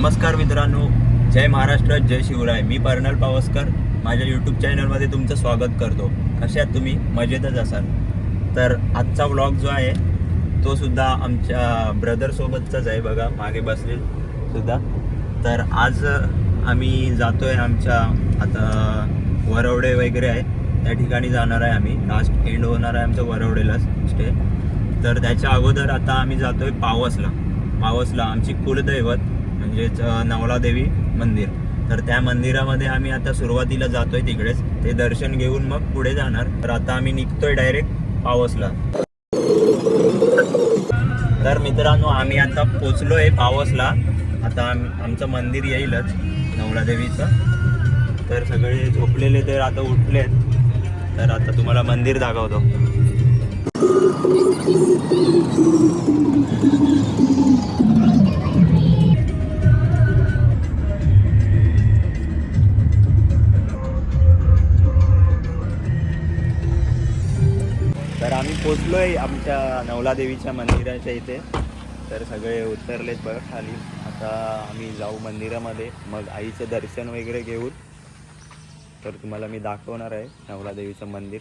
नमस्कार मित्रांनो. जय महाराष्ट्र जय शिवराय. मी पर्नल पावसकर. माझ्या यूट्यूब चॅनलमध्ये तुमचं स्वागत करतो. कशात तुम्ही? मजेतच असाल. तर आजचा व्लॉग जो आहे तो सुद्धा आमच्या ब्रदरसोबतचाच आहे बघा. मागे बसले सुद्धा. तर आज आम्ही जातो आहे आमच्या आता वरवडे वगैरे आहे. त्या ठिकाणी जाणार आहे आम्ही. लास्ट एंड होणार आहे आमचं वरवडेला स्टे तर त्याच्या अगोदर आता आम्ही जातो आहे पावसला. पावसला आमची कुलदैवत म्हणजेच नवलादेवी मंदिर. तर त्या मंदिरामध्ये आम्ही आता सुरुवातीला जातोय तिकडेच. ते दर्शन घेऊन मग पुढे जाणार. तर आता आम्ही निघतोय डायरेक्ट पावसला. तर मित्रांनो आम्ही आता पोचलोय पावसला. आता आमचं मंदिर येईलच नवलादेवीचं. तर सगळे झोपलेले तर आता उठलेत. तर आता तुम्हाला मंदिर दाखवतो. तर आहे पोचलोय आमच्या नवलादेवीच्या मंदिराच्या इथे. तर सगळे उतरलेत बघ खाली. आता आम्ही जाऊ मंदिरामध्ये. मग आईचं दर्शन वगैरे घेऊन. तर तुम्हाला मी दाखवणार आहे नवलादेवीचं मंदिर.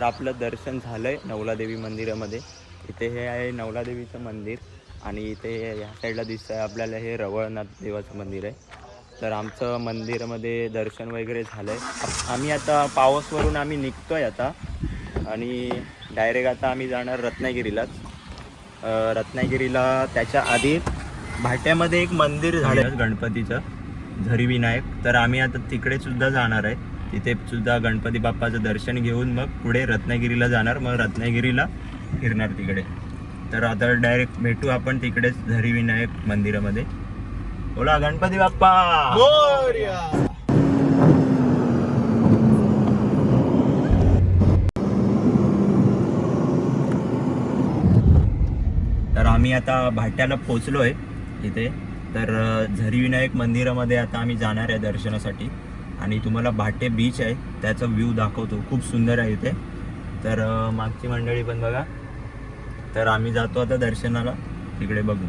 तर आपलं दर्शन झालं आहे नवलादेवी मंदिरामध्ये. इथे हे आहे नवलादेवीचं मंदिर आणि इथे ह्या साईडला दिसतं आहे आपल्याला हे रवळनाथ देवाचं मंदिर आहे. तर आमचं मंदिरामध्ये दर्शन वगैरे झालं आहे आम्ही आता पावसवरून आम्ही निघतो आहे आता आणि डायरेक्ट आता आम्ही जाणार रत्नागिरीलाच. रत्नागिरीला त्याच्या आधी भाट्यामध्ये एक मंदिर झालं गणपतीचं झरी विनायक. तर आम्ही आता तिकडे सुद्धा जाणार आहे. तिथे सुद्धा गणपती बाप्पाचं दर्शन घेऊन मग पुढे रत्नागिरीला जाणार मग रत्नागिरीला फिरणार तिकडे. तर आता डायरेक्ट भेटू आपण तिकडेच झरी विनायक मंदिरामध्ये. बोला गणपती बाप्पा! तर आम्ही आता भाट्याला पोचलो आहे इथे. तर झरी विनायक मंदिरामध्ये आता आम्ही जाणार आहे दर्शनासाठी. आणि तुम्हाला भाटे बीच आहे त्याचा व्ह्यू दाखवतो. खूप सुंदर आहे इथे. तर मागची मंडळी पण बघा. तर आम्ही जातो आता दर्शनाला. तिकडे बघू.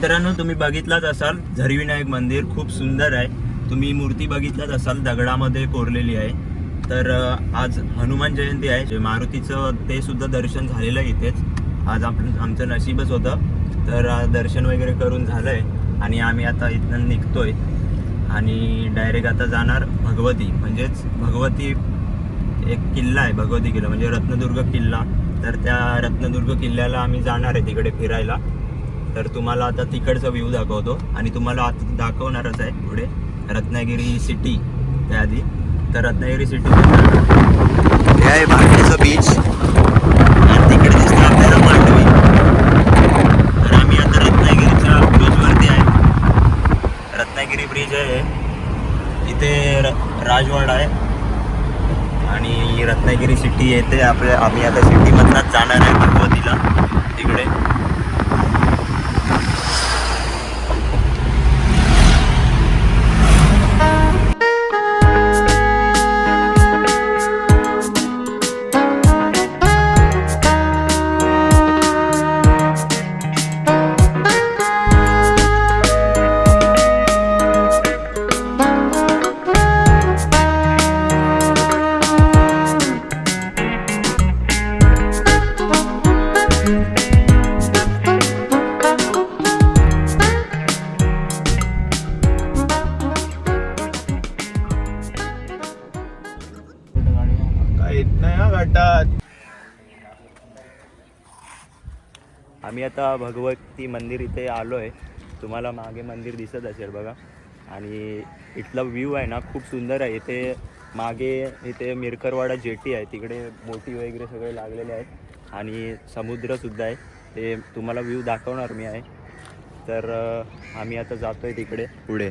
मित्रांनो तुम्ही बघितलाच असाल झरीविनायक मंदिर खूप सुंदर आहे. तुम्ही मूर्ती बघितलाच असाल दगडामध्ये कोरलेली आहे. तर आज हनुमान जयंती आहे. जे मारुतीचं ते सुद्धा दर्शन झालेलं आहे इथेच. आज आपण आमचं नशीबच होतं. तर दर्शन वगैरे करून झालं आहे आणि आम्ही आता इथनं निघतोय. आणि डायरेक्ट आता जाणार भगवती. म्हणजेच भगवती एक किल्ला आहे भगवती किल्ला. म्हणजे रत्नदुर्ग किल्ला. तर त्या रत्नदुर्ग किल्ल्याला आम्ही जाणार आहे तिकडे फिरायला. तर तुम्हाला आता तिकडचा व्ह्यू दाखवतो. आणि तुम्हाला आता दाखवणारच आहे पुढे रत्नागिरी सिटी त्याआधी. तर रत्नागिरी सिटी हे आहे भांडीचं बीच आणि तिकडे दिसतं आपल्याला मांडवी तर आम्ही आता रत्नागिरीच्या ब्रिजवरती आहे. रत्नागिरी ब्रिज आहे. इथे र राजवाडा आहे. आणि रत्नागिरी सिटी येते आपल्या आम्ही आता सिटीमधनंच जाणार आहे भगवतीला. तिकडे. आता भगवती मंदिर इथे आलो आहे तुम्हाला मागे मंदिर दिसत असेल बघा. आणि इथला व्ह्यू आहे ना खूप सुंदर आहे. इथे मागे इथे मिरकरवाडा जेटी आहे. तिकडे बोटी वगैरे सगळे लागलेले आहेत. आणि समुद्रसुद्धा आहे. ते तुम्हाला व्ह्यू दाखवणार मी आहे. तर आम्ही आता जातो आहे तिकडे. पुढे.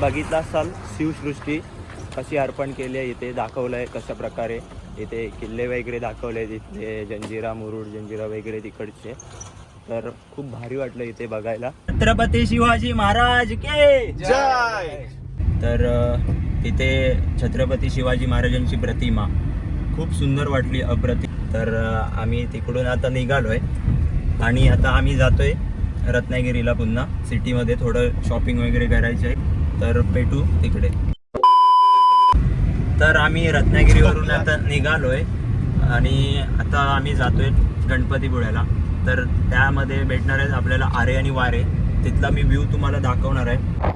बघितलं असाल शिवसृष्टी कशी अर्पण केली आहे इथे दाखवलं आहे कशा प्रकारे इथे किल्ले वगैरे दाखवले तिथले जंजिरा मुरुड जंजिरा वगैरे तिकडचे. तर खूप भारी वाटलं इथे बघायला. छत्रपती शिवाजी महाराज के जय! तर तिथे छत्रपती शिवाजी महाराजांची प्रतिमा. खूप सुंदर वाटली अप्रतिम. तर आम्ही तिकडून आता निघालोय. आणि आता आम्ही जातोय रत्नागिरीला पुन्हा. सिटीमध्ये थोडं शॉपिंग वगैरे करायचं आहे तर भेटू तिकडे. तर आम्ही रत्नागिरीवरून आता निघालोय आणि आता आम्ही जातोय गणपतीपुळ्याला तर त्यामध्ये भेटणार आहेत आपल्याला आरे आणि वारे. तिथला मी व्ह्यू तुम्हाला दाखवणार आहे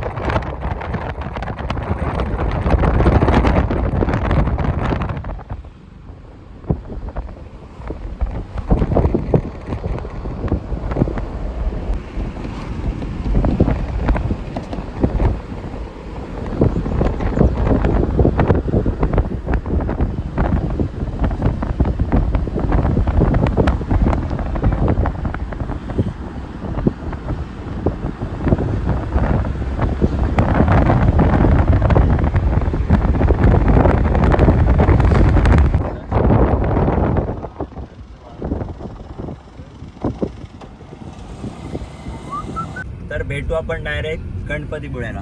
तर भेटू आपण डायरेक्ट गणपतीपुळ्याला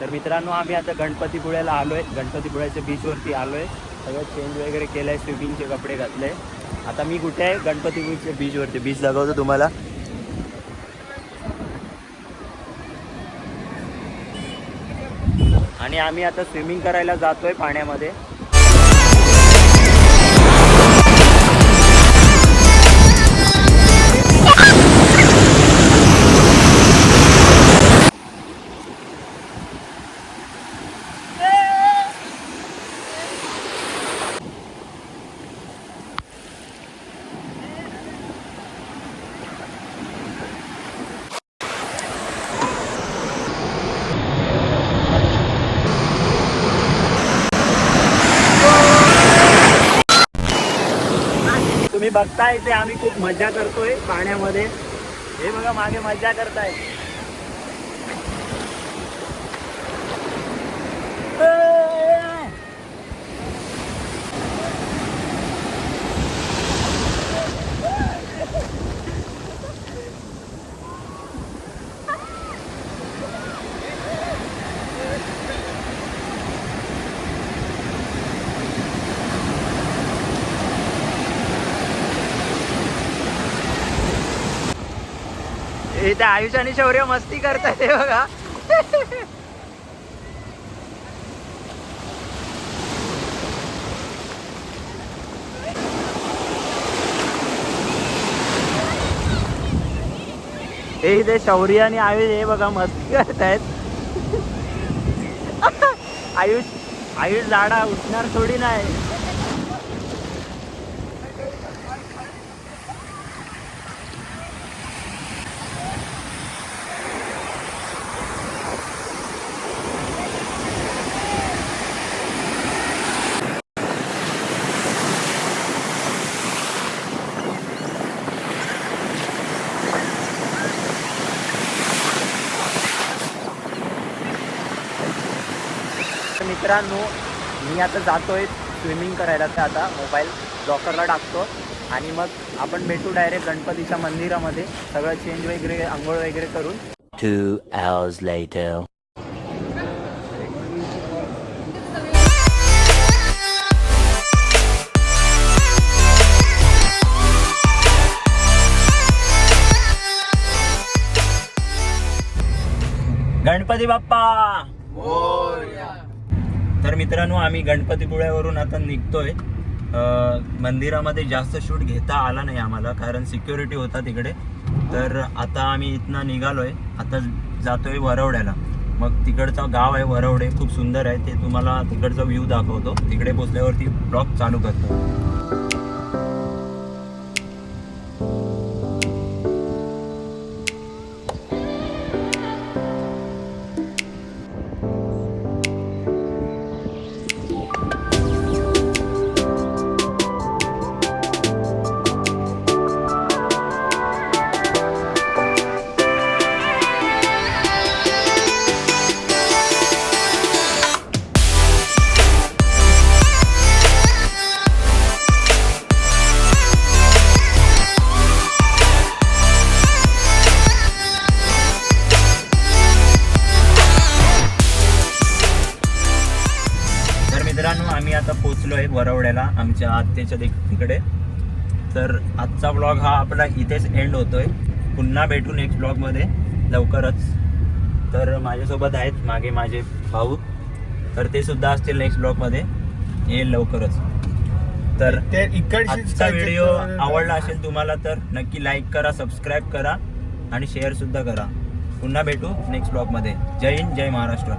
तर मित्रांनो आम्ही आता गणपतीपुळ्याला आलोय. गणपतीपुळ्याच्या बीचवरती आलोय. सगळं चेंज वगैरे केलंय स्विमिंगचे कपडे घातले. आता मी कुठे आहे? गणपतीपुळच्या बीचवरती बीच दाखवतो तुम्हाला. आणि आम्ही आता स्विमिंग करायला जातोय पाण्यामध्ये. बघताय ते आम्ही खूप मजा करतोय पाण्यामध्ये. हे बघा मागे मजा करताय. इथे आयुष आणि शौर्य मस्ती करतात हे बघा. हे इथे शौर्य आणि आयुष हे बघा मस्ती करतायत. आयुष आयुष झाडा उठणार थोडी नाही. मित्रांनो मी आता जातोय स्विमिंग करायला तर आता मोबाईल लॉकरला टाकतो. आणि मग आपण भेटू डायरेक्ट गणपतीच्या मंदिरामध्ये. सगळं चेंज वगैरे आंघोळ वगैरे करून. Two hours later. Ganpati Bappa! मित्रांनो आम्ही गणपतीपुळ्यावरून आता निघतोय. मंदिरामध्ये जास्त शूट घेता आला नाही आम्हाला कारण सिक्युरिटी होता तिकडे. तर आता आम्ही इथनं निघालोय. आता जातोय वरवड्याला. मग तिकडचं गाव आहे वरवडे खूप सुंदर आहे. ते तुम्हाला तिकडचा व्ह्यू दाखवतो. तिकडे पोचल्यावरती ब्लॉग चालू करतो. वरवड्याला आमच्या आत्याच्या तिक- तिकडे. तर आजचा ब्लॉग हा आपला इथेच एंड होतोय. पुन्हा भेटू नेक्स्ट ब्लॉगमध्ये लवकरच. तर माझ्यासोबत आहेत मागे माझे भाऊ. तर ते सुद्धा असतील नेक्स्ट ब्लॉगमध्ये येईल लवकरच. तर ते इकडची आजचा व्हिडिओ आवडला असेल तुम्हाला तर नक्की लाईक करा सबस्क्राईब करा आणि शेअर सुद्धा करा. पुन्हा भेटू नेक्स्ट ब्लॉगमध्ये जय हिंद जय महाराष्ट्र.